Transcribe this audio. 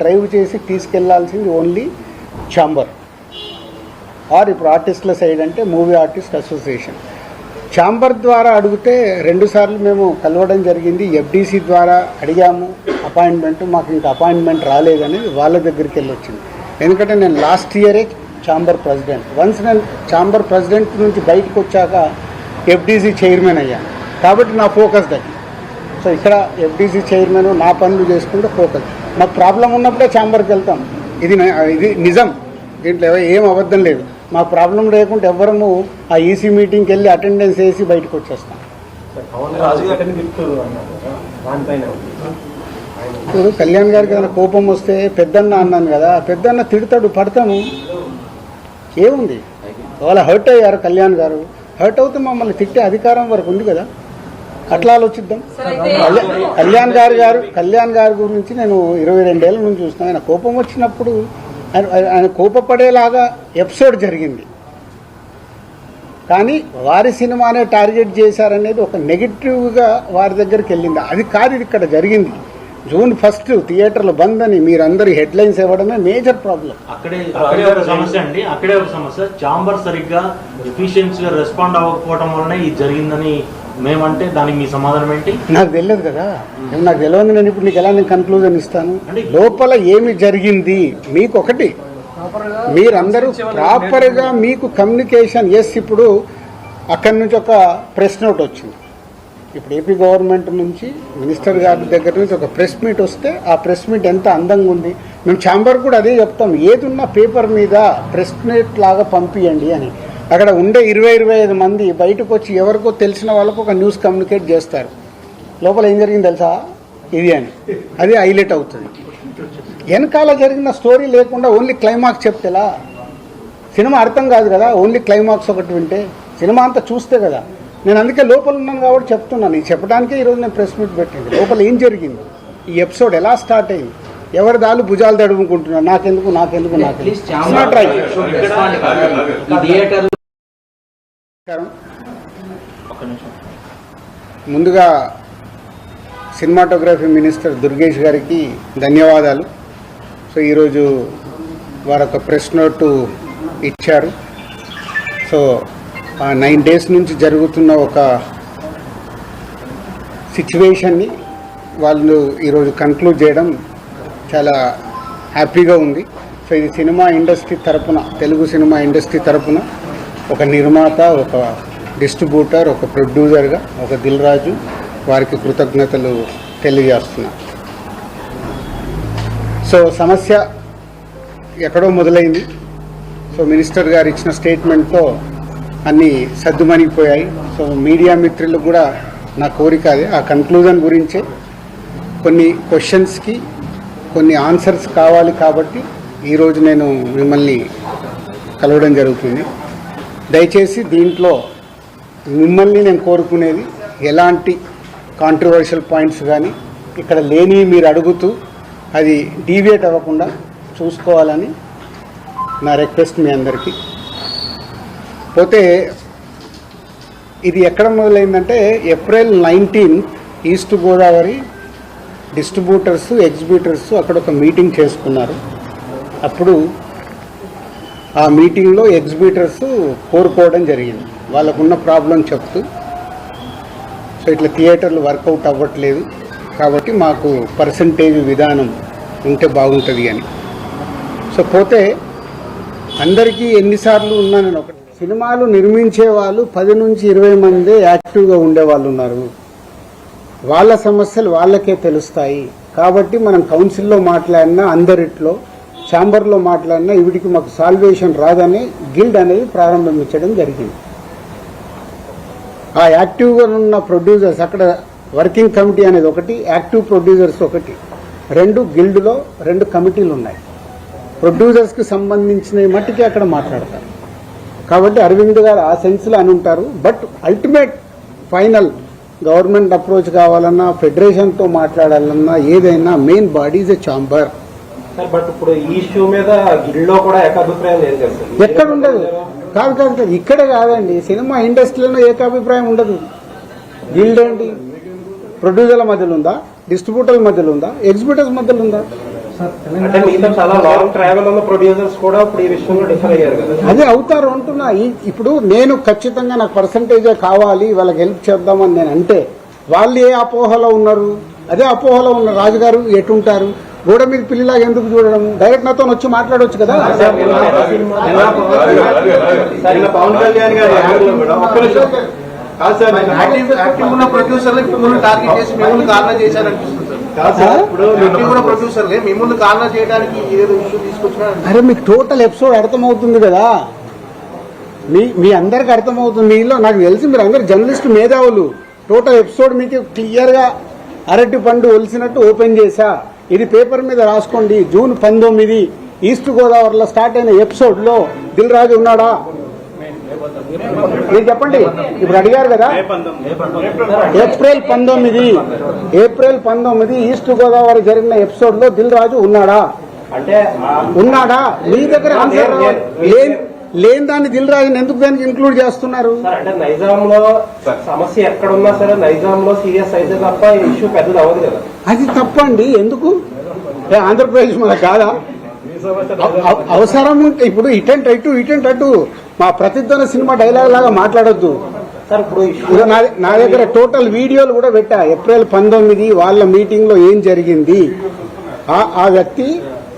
Drive చేసి తీసుకెళ్ళాల్సింది only chamber. Are ఇప్పుడు ఆర్టిస్టుల సైడ్ అంటే మూవీ ఆర్టిస్ట్ అసోసియేషన్. ఛాంబర్ ద్వారా అడిగితే రెండుసార్లు మేము కలవడం జరిగింది. ఎఫ్డీసీ ద్వారా అడిగాము. అపాయింట్మెంట్ మాకు ఇంకా అపాయింట్మెంట్ రాలేదని వాళ్ళ దగ్గరికి వెళ్ళి వచ్చింది. ఎందుకంటే నేను లాస్ట్ ఇయరే ఛాంబర్ ప్రెసిడెంట్. వన్స్ నేను ఛాంబర్ ప్రెసిడెంట్ నుంచి బయటకు వచ్చాక ఎఫ్డీసీ చైర్మన్ అయ్యాను కాబట్టి నా ఫోకస్ దగ్గర సో ఇక్కడ ఎఫ్డీసీ చైర్మన్ నా పనులు చేసుకుంటే ఫోకస్. మాకు ప్రాబ్లం ఉన్నప్పుడే ఛాంబర్కి వెళ్తాం. ఇది ఇది నిజం. దీంట్లో ఏం అబద్ధం లేదు. మాకు ప్రాబ్లం లేకుంటే ఎవరము ఆ ఈసీ మీటింగ్కి వెళ్ళి అటెండెన్స్ వేసి బయటకు వచ్చేస్తాం. ఇప్పుడు కళ్యాణ్ గారికి ఏదైనా కోపం వస్తే పెద్దన్న అన్నాను కదా పెద్దన్న తిడతాడు పడతాము ఏముంది? వాళ్ళ హర్ట్ అయ్యారు కళ్యాణ్ గారు హర్ట్ అవుతే మమ్మల్ని తిట్టే అధికారం వరకు ఉంది కదా. అట్లా ఆలోచిద్దాం. కళ్యాణ్ కళ్యాణ్ గారు గారు కళ్యాణ్ గారి గురించి నేను ఇరవై రెండేళ్ళ నుంచి చూస్తున్నాను. ఆయన కోపం వచ్చినప్పుడు ఆయన ఆయన కోపపడేలాగా ఎపిసోడ్ జరిగింది. కానీ వారి సినిమానే టార్గెట్ చేశారనేది ఒక నెగిటివ్గా వారి దగ్గరికి వెళ్ళింది. అది కాదు ఇది ఇక్కడ జరిగింది. జూన్ ఫస్ట్ థియేటర్లు బంద్ అని మీరందరూ హెడ్లైన్స్ ఇవ్వడమే మేజర్ ప్రాబ్లం. అక్కడే అక్కడే ఒక సమస్య అండి. అక్కడే ఒక సమస్య. చాంబర్ సరిగ్గా ఎఫిషియన్సీ గా రెస్పాండ్ అవ్వకపోవడం వల్లనే ఇది జరిగిందని మేమంటే దానికి మీ సమాధానం ఏంటి? నాకు తెలియదు కదా. ఏం నాకు తెలియదు నేను ఇప్పుడు నీకు ఎలా నేను కన్క్లూజన్ ఇస్తాను? లోపల ఏమి జరిగింది? మీకు ఒకటి మీరందరూ ప్రాపర్గా మీకు కమ్యూనికేషన్ ఎస్ ఇప్పుడు అక్కడి నుంచి ఒక ప్రెస్ నోట్ వచ్చింది. ఇప్పుడు ఏపీ గవర్నమెంట్ నుంచి మినిస్టర్ గారి దగ్గర నుంచి ఒక ప్రెస్ మీట్ వస్తే ఆ ప్రెస్ మీట్ ఎంత అందంగా ఉంది? మేము ఛాంబర్ కూడా అదే చెప్తాం. ఏది ఉన్నా పేపర్ మీద ప్రెస్ మీట్ లాగా పంపియండి అని. అక్కడ ఉండే ఇరవై ఇరవై ఐదు మంది బయటకు వచ్చి ఎవరికో తెలిసిన వాళ్ళకు ఒక న్యూస్ కమ్యూనికేట్ చేస్తారు. లోపల ఏం జరిగింది తెలుసా? ఇది అని. అది హైలైట్ అవుతుంది. వెనకాల జరిగిన స్టోరీ లేకుండా ఓన్లీ క్లైమాక్స్ చెప్తేలా? సినిమా అర్థం కాదు కదా ఓన్లీ క్లైమాక్స్ ఒకటి వింటే. సినిమా అంతా చూస్తే కదా. నేను అందుకే లోపల ఉన్నాను కాబట్టి చెప్తున్నాను. ఇది చెప్పడానికే ఈరోజు నేను ప్రెస్ మీట్ పెట్టింది. లోపల ఏం జరిగింది? ఈ ఎపిసోడ్ ఎలా స్టార్ట్ అయింది? ఎవరి దాళ్ళు భుజాలు తడుముకుంటున్నారు? నాకెందుకు నాకెందుకు అట్లీస్ట్ నాకెందుకు నాట్ రైట్ ఈ థియేటర్ ఒక్క నిమిషం ముందుగా సినిమాటోగ్రఫీ మినిస్టర్ దుర్గేష్ గారికి ధన్యవాదాలు. సో ఈరోజు వారు ఒక ప్రెస్ నోటు ఇచ్చారు. సో ఆ నైన్ డేస్ నుంచి జరుగుతున్న ఒక సిచ్యువేషన్ని వాళ్ళు ఈరోజు కన్క్లూడ్ చేయడం చాలా హ్యాపీగా ఉంది. సో ఇది సినిమా ఇండస్ట్రీ తరపున తెలుగు సినిమా ఇండస్ట్రీ తరపున ఒక నిర్మాత ఒక డిస్ట్రిబ్యూటర్ ఒక ప్రొడ్యూసర్గా ఒక దిల్ రాజు వారికి కృతజ్ఞతలు తెలియజేస్తున్నా. సో సమస్య ఎక్కడో మొదలైంది. సో మినిస్టర్ గారు ఇచ్చిన స్టేట్మెంట్తో అన్నీ సర్దుమణిగిపోయాయి. సో మీడియా మిత్రులకు కూడా నా కోరిక అదే. ఆ కన్క్లూజన్ గురించే కొన్ని క్వశ్చన్స్కి కొన్ని ఆన్సర్స్ కావాలి కాబట్టి ఈరోజు నేను మిమ్మల్ని కలవడం జరుగుతుంది. దయచేసి దీంట్లో మిమ్మల్ని నేను కోరుకునేది ఎలాంటి కాంట్రవర్షియల్ పాయింట్స్ కానీ ఇక్కడ లేని మీరు అడుగుతూ అది డీవియేట్ అవ్వకుండా చూసుకోవాలని నా రిక్వెస్ట్ మీ అందరికీ. పోతే ఇది ఎక్కడ మొదలైందంటే April nineteen East Godavari distributors exhibitors అక్కడ ఒక మీటింగ్ చేసుకున్నారు. అప్పుడు ఆ మీటింగ్లో ఎగ్జిబిటర్స్ కోరుకోవడం జరిగింది. వాళ్ళకున్న ప్రాబ్లం చెప్తూ సో ఇట్లా థియేటర్లు వర్కౌట్ అవ్వట్లేదు కాబట్టి మాకు పర్సంటేజ్ విధానం ఉంటే బాగుంటుంది అని. సో పోతే అందరికీ ఎన్నిసార్లు ఉన్నానని ఒకటి సినిమాలు నిర్మించే వాళ్ళు పది నుంచి ఇరవై మంది యాక్టివ్గా ఉండే వాళ్ళు ఉన్నారు. వాళ్ళ సమస్యలు వాళ్ళకే తెలుస్తాయి. కాబట్టి మనం కౌన్సిల్లో మాట్లాడినా అందరిట్లో ఛాంబర్లో మాట్లాడినా ఇవిడికి మాకు సాల్వేషన్ రాదని గిల్డ్ అనేది ప్రారంభించడం జరిగింది. ఆ యాక్టివ్గా ఉన్న ప్రొడ్యూసర్స్ అక్కడ వర్కింగ్ కమిటీ అనేది ఒకటి యాక్టివ్ ప్రొడ్యూసర్స్ ఒకటి. రెండు గిల్డ్లో రెండు కమిటీలు ఉన్నాయి. ప్రొడ్యూసర్స్కి సంబంధించిన మట్టికి అక్కడ మాట్లాడతారు. కాబట్టి అరవింద్ గారు ఆ సెన్స్లో అని ఉంటారు. But ultimate final government approach కావాలన్నా ఫెడరేషన్తో మాట్లాడాలన్నా ఏదైనా main body is a chamber but ఇప్పుడు ఈ ఇష్యూ మీద గిల్లో కూడా ఏకాభిప్రాయం లేదు కదా సార్. ఎక్కడ ఉండదు. కాదు కాదు కాదు. ఇక్కడ కాదండి. సినిమా ఇండస్ట్రీలో ఏకాభిప్రాయం ఉండదు. గిల్డ్ ఏంటి? ప్రొడ్యూసర్ల మధ్యలో ఉందా? డిస్ట్రిబ్యూటర్ల మధ్యలో ఉందా? ఎగ్జిబ్యూటర్స్ మధ్యలో ఉందా? అంటే మీతో చాలా లాంగ్ ట్రావెల్ ఉన్న ప్రొడ్యూసర్స్ కూడా ఇప్పుడు ఈ విషయంలో డిఫర్ అయ్యారు కదా అదే అవుతారు అంటున్నా ఈ- ఇప్పుడు నేను ఖచ్చితంగా నాకు పర్సంటేజే కావాలి వాళ్ళకి హెల్ప్ చేద్దామని నేను అంటే వాళ్ళు ఏ అపోహలో ఉన్నారు? అదే అపోహలో ఉన్న రాజుగారు ఎటుంటారు? గోడ మీద పిల్లిలాగా ఎందుకు చూడడం? డైరెక్ట్ నాతో వచ్చి మాట్లాడవచ్చు కదా? పవన్ కళ్యాణ్ గారి ప్రొడ్యూసర్లు మిమ్మల్ని టార్గెట్ చేసి మిమ్మల్ని కారణం చేశారనిపిస్తుంది అరే మీకు టోటల్ ఎపిసోడ్ అర్థమవుతుంది కదా? మీ మీ అందరికి అర్థమవుతుంది. మీలో నాకు తెలిసి మీరు అందరు జర్నలిస్ట్ మేధావులు. టోటల్ ఎపిసోడ్ మీకు క్లియర్గా అరటి పండు ఒలిసినట్టు ఓపెన్ చేశా. ఇది పేపర్ మీద రాసుకోండి. జూన్ పంతొమ్మిది ఈస్ట్ గోదావరిలో స్టార్ట్ అయిన ఎపిసోడ్లో దిల్ రాజు ఉన్నాడా? మీరు చెప్పండి. ఇప్పుడు అడిగారు కదా. ఏప్రిల్ పంతొమ్మిది ఏప్రిల్ పంతొమ్మిది ఈస్ట్ గోదావరి జరిగిన ఎపిసోడ్లో దిల్ రాజు ఉన్నాడా? అంటే ఉన్నాడా? మీ దగ్గర ఆన్సర్. లేని దాన్ని దిల్ రాజుని ఎందుకు దానికి ఇంక్లూడ్ చేస్తున్నారు? అంటే నైజాంలో సమస్య ఎక్కడున్నా సరే నైజాంలో సీరియస్ అయితే తప్ప ఇష్యూ పెద్దది అవ్వదు కదా. అది తప్పండి. ఎందుకు? ఆంధ్రప్రదేశ్ మన కాదా? అవ- అవ- అవసరం ఇప్పుడు ఇటెంట్ అటు ఇటెంట్ అటు మా ప్రతిధ్వన సినిమా డైలాగ్ లాగా మాట్లాడొద్దు. నా దగ్గర టోటల్ వీడియోలు కూడా పెట్టా. ఏప్రిల్ పంతొమ్మిది వాళ్ళ మీటింగ్లో ఏం జరిగింది? ఆ వ్యక్తి